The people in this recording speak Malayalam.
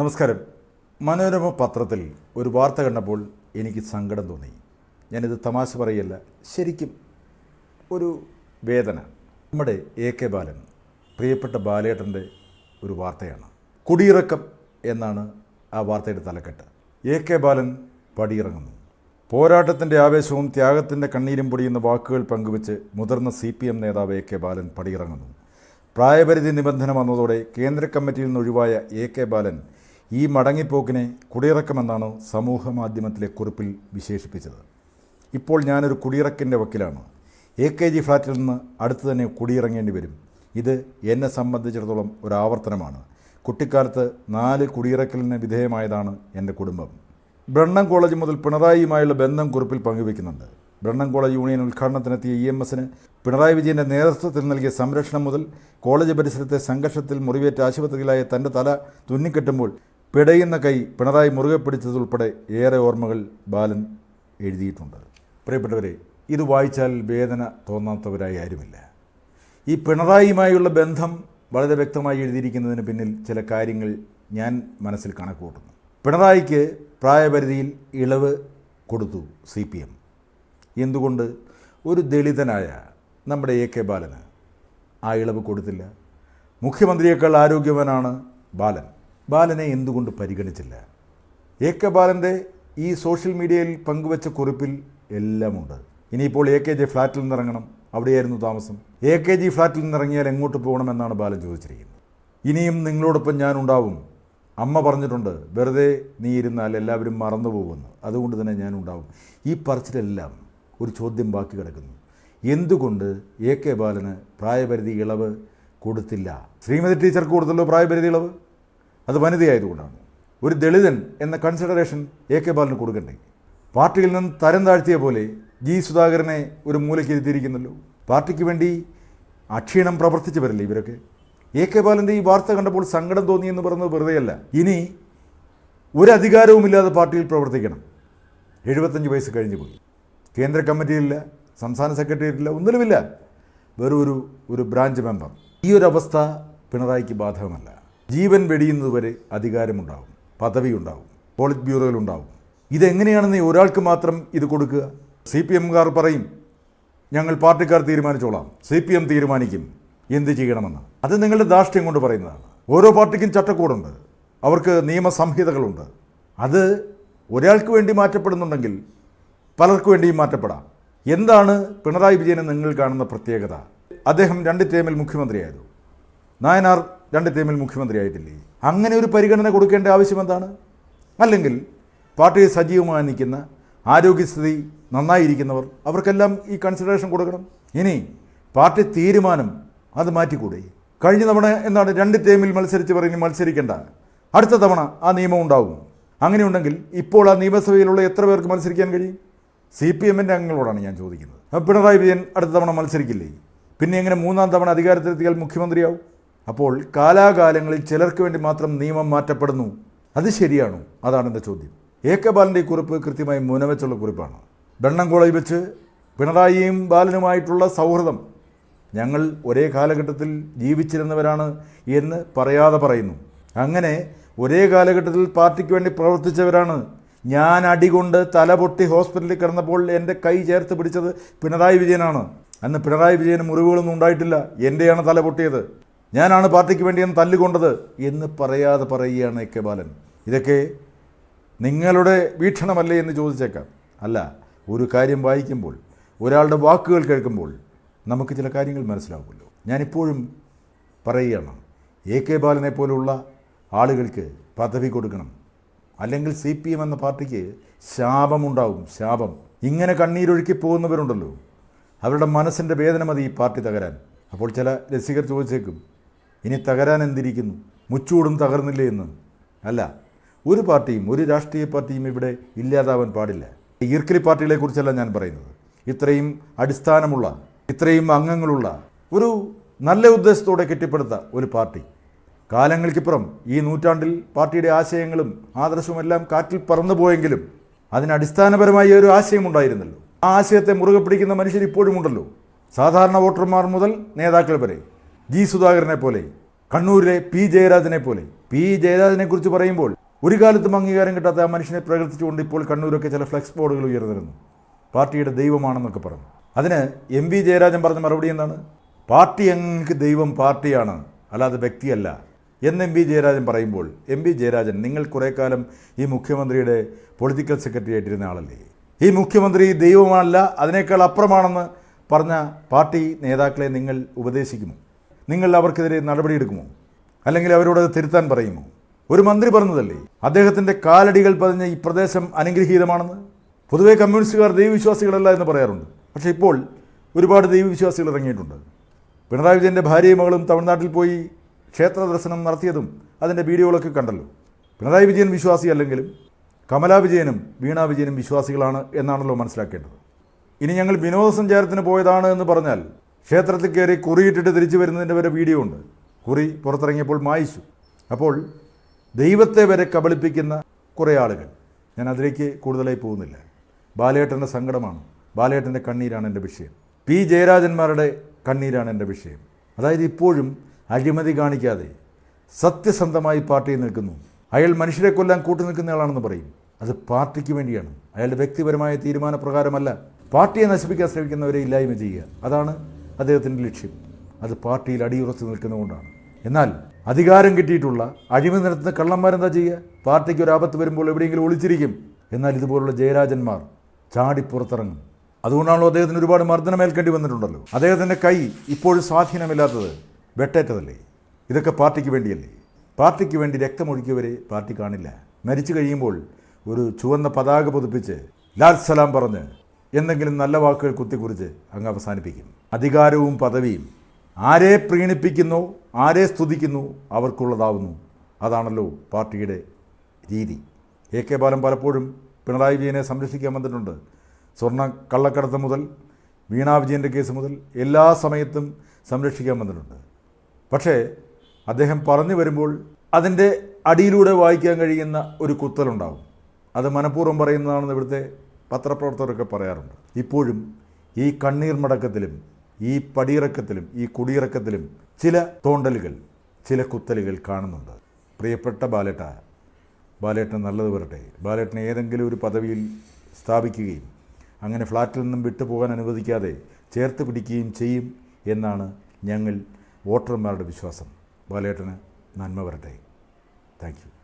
നമസ്കാരം. മനോരമ പത്രത്തിൽ ഒരു വാർത്ത കണ്ടപ്പോൾ എനിക്ക് സങ്കടം തോന്നി. ഞാനിത് തമാശ പറയല്ല ശരിക്കും ഒരു വേദന. നമ്മുടെ എ കെ ബാലൻ പ്രിയപ്പെട്ട ബാലേട്ടന്റെ ഒരു വാർത്തയാണ്. കുടിയിറക്കം എന്നാണ് ആ വാർത്തയുടെ തലക്കെട്ട്. എ കെ ബാലൻ പടിയിറങ്ങുന്നു. പോരാട്ടത്തിന്റെ ആവേശവും ത്യാഗത്തിന്റെ കണ്ണീരും പൊടിയുന്ന വാക്കുകൾ പങ്കുവച്ച് മുതിർന്ന സി പി എം നേതാവ് എ കെ ബാലൻ പടിയിറങ്ങുന്നു. പ്രായപരിധി നിബന്ധന വന്നതോടെ കേന്ദ്ര കമ്മിറ്റിയിൽ നിന്ന് ഒഴിവായ എ കെ ബാലൻ ഈ മടങ്ങിപ്പോക്കിനെ കുടിയിറക്കമെന്നാണ് സമൂഹ മാധ്യമത്തിലെ കുറിപ്പിൽ വിശേഷിപ്പിച്ചത്. ഇപ്പോൾ ഞാനൊരു കുടിയിറക്കിന്റെ വക്കിലാണ്. എ കെ ജി ഫ്ലാറ്റിൽ നിന്ന് അടുത്ത് തന്നെ കുടിയിറങ്ങേണ്ടി വരും. ഇത് എന്നെ സംബന്ധിച്ചിടത്തോളം ഒരു ആവർത്തനമാണ്. കുട്ടിക്കാലത്ത് നാല് കുടിയിറക്കലിന് വിധേയമായതാണ് എന്റെ കുടുംബം. ബ്രണ്ണം കോളേജ് മുതൽ പിണറായിയുമായുള്ള ബന്ധം കുറിപ്പിൽ പങ്കുവയ്ക്കുന്നുണ്ട്. ബ്രണ്ണം കോളേജ് യൂണിയൻ ഉദ്ഘാടനത്തിനെത്തിയ ഇ എം എസിന് പിണറായി വിജയന്റെ നേതൃത്വത്തിൽ നൽകിയ സംരക്ഷണം മുതൽ കോളേജ് പരിസരത്തെ സംഘർഷത്തിൽ മുറിവേറ്റ ആശുപത്രിയിലായ തന്റെ തല തുന്നിക്കെട്ടുമ്പോൾ പിടയുന്ന കൈ പിണറായി മുറുകെ പിടിച്ചതുൾപ്പെടെ ഏറെ ഓർമ്മകൾ ബാലൻ എഴുതിയിട്ടുണ്ട്. പ്രിയപ്പെട്ടവരെ ഇത് വായിച്ചാൽ വേദന തോന്നാത്തവരായി ആരുമില്ല. ഈ പിണറായിയുമായുള്ള ബന്ധം വളരെ വ്യക്തമായി എഴുതിയിരിക്കുന്നതിന് പിന്നിൽ ചില കാര്യങ്ങൾ ഞാൻ മനസ്സിൽ കണക്ക് കൂട്ടുന്നു പിണറായിക്ക് പ്രായപരിധിയിൽ ഇളവ് കൊടുത്തു സി പി എം. എന്തുകൊണ്ട്? ഒരു ദളിതനായ നമ്മുടെ എ കെ ബാലന് ആ ഇളവ് കൊടുത്തില്ല. മുഖ്യമന്ത്രിയേക്കാൾ ആരോഗ്യവാനാണ് ബാലൻ. ബാലനെ എന്തുകൊണ്ട് പരിഗണിച്ചില്ല? എ കെ ബാലന്റെ ഈ സോഷ്യൽ മീഡിയയിൽ പങ്കുവച്ച കുറിപ്പിൽ എല്ലാമുണ്ട്. ഇനിയിപ്പോൾ എ കെ ജി ഫ്ലാറ്റിൽ നിന്നിറങ്ങണം. അവിടെയായിരുന്നു താമസം. എ കെ ജി ഫ്ലാറ്റിൽ നിന്നിറങ്ങിയാൽ എങ്ങോട്ട് പോകണമെന്നാണ് ബാലൻ ചോദിച്ചിരിക്കുന്നത്. ഇനിയും നിങ്ങളോടൊപ്പം ഞാനുണ്ടാവും അമ്മ പറഞ്ഞിട്ടുണ്ട് വെറുതെ നീ ഇരുന്നാൽ എല്ലാവരും മറന്നു അതുകൊണ്ട് തന്നെ ഞാനുണ്ടാവും ഈ പറച്ചിലെല്ലാം ഒരു ചോദ്യം ബാക്കി കിടക്കുന്നു. എന്തുകൊണ്ട് എ കെ ബാലന് പ്രായപരിധി ഇളവ് കൊടുത്തില്ല? ശ്രീമതി ടീച്ചർക്ക് കൊടുത്തല്ലോ പ്രായപരിധി ഇളവ്? അത് വനിതയായതുകൊണ്ടാണ്. ഒരു ദളിതൻ എന്ന കൺസിഡറേഷൻ എ കെ ബാലന് കൊടുക്കണ്ടേ? പാർട്ടിയിൽ നിന്ന് തരം താഴ്ത്തിയ പോലെ ജി സുധാകരനെ ഒരു മൂലയ്ക്ക് ഇരുത്തിയിരിക്കുന്നല്ലോ പാർട്ടിക്ക് വേണ്ടി അക്ഷീണം പ്രവർത്തിച്ചവരല്ലേ ഇവരൊക്കെ? എ കെ ബാലന്റെ ഈ വാർത്ത കണ്ടപ്പോൾ സങ്കടം തോന്നിയെന്ന് പറയുന്നത് വെറുതെയല്ല. ഇനി ഒരു അധികാരവുമില്ലാതെ പാർട്ടിയിൽ പ്രവർത്തിക്കണം. എഴുപത്തഞ്ച് വയസ്സ് കഴിഞ്ഞു പോയി. കേന്ദ്ര കമ്മിറ്റിയിലില്ല സംസ്ഥാന സെക്രട്ടേറിയറ്റില്ല ഒന്നിലുമില്ല വെറും ഒരു ഒരു ബ്രാഞ്ച് മെമ്പർ ഈ ഒരു അവസ്ഥ പിണറായിക്ക് ബാധകമല്ല. ജീവൻ വെടിയുന്നതുവരെ അധികാരമുണ്ടാവും പദവിയുണ്ടാവും പോളിറ്റ് ബ്യൂറോയിലുണ്ടാവും. ഇതെങ്ങനെയാണെന്ന് ഒരാൾക്ക് മാത്രം ഇത് കൊടുക്കുക? സി പി എംകാർ പറയും ഞങ്ങൾ പാർട്ടിക്കാർ തീരുമാനിച്ചോളാം സി പി എം തീരുമാനിക്കും എന്ത് ചെയ്യണമെന്ന്. അത് നിങ്ങളുടെ ധാർഷ്ട്യം കൊണ്ട് പറയുന്നതാണ്. ഓരോ പാർട്ടിക്കും ചട്ടക്കൂടുണ്ട് അവർക്ക് നിയമസംഹിതകളുണ്ട്. അത് ഒരാൾക്ക് വേണ്ടി മാറ്റപ്പെടുന്നുണ്ടെങ്കിൽ പലർക്കു വേണ്ടിയും മാറ്റപ്പെടാം. എന്താണ് പിണറായി വിജയനെ നിങ്ങൾ കാണുന്ന പ്രത്യേകത? അദ്ദേഹം രണ്ട് ടേമിൽ മുഖ്യമന്ത്രിയായിരുന്നു. നായനാർ രണ്ട് ടീമിൽ മുഖ്യമന്ത്രിയായിട്ടില്ലേ? അങ്ങനെ ഒരു പരിഗണന കൊടുക്കേണ്ട ആവശ്യം എന്താണ്? അല്ലെങ്കിൽ പാർട്ടിയിൽ സജീവമായി നിൽക്കുന്ന ആരോഗ്യസ്ഥിതി നന്നായിരിക്കുന്നവർ അവർക്കെല്ലാം ഈ കൺസിഡറേഷൻ കൊടുക്കണം. ഇനി പാർട്ടി തീരുമാനം അത് മാറ്റിക്കൂടെ? കഴിഞ്ഞ തവണ എന്താണ് രണ്ട് ടീമിൽ മത്സരിച്ച് പറഞ്ഞ് മത്സരിക്കേണ്ട. അടുത്ത തവണ ആ നിയമം ഉണ്ടാവും. അങ്ങനെയുണ്ടെങ്കിൽ ഇപ്പോൾ ആ നിയമസഭയിലുള്ള എത്ര പേർക്ക് മത്സരിക്കാൻ കഴിയും? സി പി എമ്മിന്റെ അംഗങ്ങളോടാണ് ഞാൻ ചോദിക്കുന്നത്. പിണറായി വിജയൻ അടുത്ത തവണ മത്സരിക്കില്ലേ? പിന്നെ എങ്ങനെ മൂന്നാം തവണ അധികാരത്തിലെത്തിയാൽ മുഖ്യമന്ത്രിയാവും? അപ്പോൾ കാലാകാലങ്ങളിൽ ചിലർക്ക് വേണ്ടി മാത്രം നിയമം മാറ്റപ്പെടുന്നു. അത് ശരിയാണോ? അതാണ് എന്റെ ചോദ്യം. ഈ കുറിപ്പ് കൃത്യമായി മുനവെച്ചുള്ള കുറിപ്പാണ്. വെണ്ണംകുളയിൽ വെച്ച് പിണറായിയും ബാലനുമായിട്ടുള്ള സൗഹൃദം. ഞങ്ങൾ ഒരേ കാലഘട്ടത്തിൽ ജീവിച്ചിരുന്നവരാണ് എന്ന് പറയാതെ പറയുന്നു. അങ്ങനെ ഒരേ കാലഘട്ടത്തിൽ പാർട്ടിക്ക് വേണ്ടി പ്രവർത്തിച്ചവരാണ്. ഞാൻ അടികൊണ്ട് തലപൊട്ടി ഹോസ്പിറ്റലിൽ കിടന്നപ്പോൾ എന്റെ കൈ ചേർത്ത് പിടിച്ചത് പിണറായി വിജയനാണ്. അന്ന് പിണറായി വിജയന് മുറിവുകളൊന്നും ഉണ്ടായിട്ടില്ല. എന്റെയാണ് തല പൊട്ടിയത്. ഞാനാണ് പാർട്ടിക്ക് വേണ്ടി എന്ന് തല്ലുകൊണ്ടത് എന്ന് പറയാതെ പറയുകയാണ് എ കെ ബാലൻ. ഇതൊക്കെ നിങ്ങളുടെ വീക്ഷണമല്ലേ എന്ന് ചോദിച്ചേക്കാം. അല്ല ഒരു കാര്യം വായിക്കുമ്പോൾ ഒരാളുടെ വാക്കുകൾ കേൾക്കുമ്പോൾ നമുക്ക് ചില കാര്യങ്ങൾ മനസ്സിലാവുമല്ലോ. ഞാനിപ്പോഴും പറയുകയാണ് എ കെ ബാലനെ പോലുള്ള ആളുകൾക്ക് പദവി കൊടുക്കണം. അല്ലെങ്കിൽ സി പി എം എന്ന പാർട്ടിക്ക് ശാപമുണ്ടാവും ശാപം. ഇങ്ങനെ കണ്ണീരൊഴുക്കി പോകുന്നവരുണ്ടല്ലോ. അവരുടെ മനസ്സിന്റെ വേദന മതി ഈ പാർട്ടി തകരാൻ. അപ്പോൾ ചില രസികർ ചോദിച്ചേക്കും ഇനി തകരാൻ എന്തിരിക്കുന്നു? മുച്ചൂടും തകർന്നില്ലേ എന്ന്? അല്ല ഒരു പാർട്ടിയും ഒരു രാഷ്ട്രീയ പാർട്ടിയും ഇവിടെ ഇല്ലാതാവാൻ പാടില്ല. ഈർക്കിലി പാർട്ടികളെക്കുറിച്ചല്ല ഞാൻ പറയുന്നത്. ഇത്രയും അടിസ്ഥാനമുള്ള ഇത്രയും അംഗങ്ങളുള്ള ഒരു നല്ല ഉദ്ദേശത്തോടെ കെട്ടിപ്പടുത്ത ഒരു പാർട്ടി. കാലങ്ങൾക്കിപ്പുറം ഈ നൂറ്റാണ്ടിൽ പാർട്ടിയുടെ ആശയങ്ങളും ആദർശവുമെല്ലാം കാറ്റിൽ പറന്നു പോയെങ്കിലും അതിനടിസ്ഥാനപരമായ ഒരു ആശയമുണ്ടായിരുന്നല്ലോ ആ ആശയത്തെ മുറുകെ പിടിക്കുന്ന മനുഷ്യർ ഇപ്പോഴും ഉണ്ടല്ലോ സാധാരണ വോട്ടർമാർ മുതൽ നേതാക്കൾ വരെ. ജി സുധാകരനെ പോലെ കണ്ണൂരിലെ പി ജയരാജനെ പോലെ. പി ജയരാജനെ കുറിച്ച് പറയുമ്പോൾ ഒരു കാലത്തും അംഗീകാരം കിട്ടാത്ത ആ മനുഷ്യനെ പ്രകൃതിച്ചുകൊണ്ട് ഇപ്പോൾ കണ്ണൂരൊക്കെ ചില ഫ്ലെക്സ് ബോർഡുകൾ ഉയർന്നിരുന്നു. പാർട്ടിയുടെ ദൈവമാണെന്നൊക്കെ പറഞ്ഞു. അതിന് എം വി ജയരാജൻ പറഞ്ഞ മറുപടി എന്താണ്? പാർട്ടി അംഗങ്ങൾക്ക് ദൈവം പാർട്ടിയാണ് അല്ലാതെ വ്യക്തിയല്ല എന്ന് എം വി ജയരാജൻ പറയുമ്പോൾ എം വി ജയരാജൻ നിങ്ങൾ കുറേ കാലം ഈ മുഖ്യമന്ത്രിയുടെ പൊളിറ്റിക്കൽ സെക്രട്ടറി ആയിട്ടിരുന്ന ആളല്ലേ? ഈ മുഖ്യമന്ത്രി ദൈവമല്ല അതിനേക്കാൾ അപ്പുറമാണെന്ന് പറഞ്ഞ പാർട്ടി നേതാക്കളെ നിങ്ങൾ ഉപദേശിക്കുമോ? നിങ്ങൾ അവർക്കെതിരെ നടപടിയെടുക്കുമോ? അല്ലെങ്കിൽ അവരോട് തിരുത്താൻ പറയുമോ? ഒരു മന്ത്രി പറഞ്ഞതല്ലേ? അദ്ദേഹത്തിന്റെ കാലടികൾ പതിഞ്ഞ ഈ പ്രദേശം അനുഗ്രഹീതമാണെന്ന്? പൊതുവേ കമ്മ്യൂണിസ്റ്റുകാർ ദൈവവിശ്വാസികളല്ല എന്ന് പറയാറുണ്ട്. പക്ഷേ ഇപ്പോൾ ഒരുപാട് ദൈവവിശ്വാസികൾ ഇറങ്ങിയിട്ടുണ്ട്. പിണറായി വിജയന്റെ ഭാര്യയും മകളും തമിഴ്നാട്ടിൽ പോയി ക്ഷേത്ര ദർശനം നടത്തിയതും അതിന്റെ വീഡിയോകളൊക്കെ കണ്ടല്ലോ. പിണറായി വിജയൻ വിശ്വാസി അല്ലെങ്കിലും കമലാ വിജയനും വീണാ വിജയനും വിശ്വാസികളാണ് എന്നാണല്ലോ മനസ്സിലാക്കേണ്ടത്. ഇനി ഞങ്ങൾ വിനോദസഞ്ചാരത്തിന് പോയതാണ് എന്ന് പറഞ്ഞാൽ ക്ഷേത്രത്തിൽ കയറി കുറിയിട്ടിട്ട് തിരിച്ചു വരുന്നതിന്റെ വരെ വീഡിയോ ഉണ്ട്. കുറി പുറത്തിറങ്ങിയപ്പോൾ മായിച്ചു. അപ്പോൾ ദൈവത്തെ വരെ കബളിപ്പിക്കുന്ന കുറേ ആളുകൾ. ഞാൻ അതിലേക്ക് കൂടുതലായി പോകുന്നില്ല. ബാലേട്ടന്റെ സങ്കടമാണ്. ബാലേട്ടന്റെ കണ്ണീരാണ് എന്റെ വിഷയം. പി ജയരാജന്മാരുടെ കണ്ണീരാണ് എന്റെ വിഷയം. അതായത് ഇപ്പോഴും അഴിമതി കാണിക്കാതെ സത്യസന്ധമായി പാർട്ടിയിൽ നിൽക്കുന്നു. അയാൾ മനുഷ്യരെ കൊല്ലാൻ കൂട്ടു നിൽക്കുന്നയാളാണെന്ന് പറയും. അത് പാർട്ടിക്ക് വേണ്ടിയാണ്. അയാളുടെ വ്യക്തിപരമായ തീരുമാനപ്രകാരമല്ല. പാർട്ടിയെ നശിപ്പിക്കാൻ ശ്രമിക്കുന്നവരെ ഇല്ലായ്മ ചെയ്യുക. അതാണ് അദ്ദേഹത്തിന്റെ ലക്ഷ്യം. അത് പാർട്ടിയിൽ അടിയുറച്ച് നിൽക്കുന്നതുകൊണ്ടാണ്. എന്നാൽ അധികാരം കിട്ടിയിട്ടുള്ള അഴിമതി നടത്തുന്ന കള്ളന്മാരെന്താ ചെയ്യുക? പാർട്ടിക്ക് ഒരു ആപത്ത് വരുമ്പോൾ എവിടെയെങ്കിലും ഒളിച്ചിരിക്കും. എന്നാൽ ഇതുപോലുള്ള ജയരാജന്മാർ ചാടിപ്പുറത്തിറങ്ങും. അതുകൊണ്ടാണല്ലോ അദ്ദേഹത്തിന് ഒരുപാട് മർദ്ദനമേൽക്കേണ്ടി വന്നിട്ടുണ്ടല്ലോ. അദ്ദേഹത്തിന്റെ കൈ ഇപ്പോഴും സ്വാധീനമില്ലാത്തത് വെട്ടേറ്റതല്ലേ? ഇതൊക്കെ പാർട്ടിക്ക് വേണ്ടിയല്ലേ? പാർട്ടിക്ക് വേണ്ടി രക്തമൊഴുക്കിയവരെ പാർട്ടി കാണില്ല. മരിച്ചു കഴിയുമ്പോൾ ഒരു ചുവന്ന പതാക പുതുപ്പിച്ച് ലാൽ സലാം പറഞ്ഞ് എന്തെങ്കിലും നല്ല വാക്കുകൾ കുത്തിക്കുറിച്ച് അങ്ങ് അവസാനിപ്പിക്കും. അധികാരവും പദവിയും ആരെ പ്രീണിപ്പിക്കുന്നു ആരെ സ്തുതിക്കുന്നു അവർക്കുള്ളതാവുന്നു. അതാണല്ലോ പാർട്ടിയുടെ രീതി. എ കെ ബാലൻ പലപ്പോഴും പിണറായി വിജയനെ സംരക്ഷിക്കാൻ വന്നിട്ടുണ്ട്. സ്വർണ കള്ളക്കടത്ത് മുതൽ വീണാ വിജയന്റെ കേസ് മുതൽ എല്ലാ സമയത്തും സംരക്ഷിക്കാൻ വന്നിട്ടുണ്ട്. പക്ഷേ അദ്ദേഹം പറഞ്ഞു വരുമ്പോൾ അതിന്റെ അടിയിലൂടെ വായിക്കാൻ കഴിയുന്ന ഒരു കുത്തലുണ്ടാവും. അത് മനഃപൂർവം പറയുന്നതാണെന്ന് ഇവിടുത്തെ പത്രപ്രവർത്തകരൊക്കെ പറയാറുണ്ട്. ഇപ്പോഴും ഈ കണ്ണീർ മടക്കത്തിലും ഈ പടിയിറക്കത്തിലും ഈ കുടിയിറക്കത്തിലും ചില തോണ്ടലുകൾ ചില കുത്തലുകൾ കാണുന്നുണ്ട്. പ്രിയപ്പെട്ട ബാലേട്ട ബാലേട്ടൻ നല്ലത് വരട്ടെ. ബാലേട്ടനെ ഏതെങ്കിലും ഒരു പദവിയിൽ സ്ഥാപിക്കുകയും അങ്ങനെ ഫ്ലാറ്റിൽ നിന്നും വിട്ടുപോകാൻ അനുവദിക്കാതെ ചേർത്ത് പിടിക്കുകയും ചെയ്യും എന്നാണ് ഞങ്ങൾ വോട്ടർമാരുടെ വിശ്വാസം. ബാലേട്ടന് നന്മ വരട്ടെ. താങ്ക്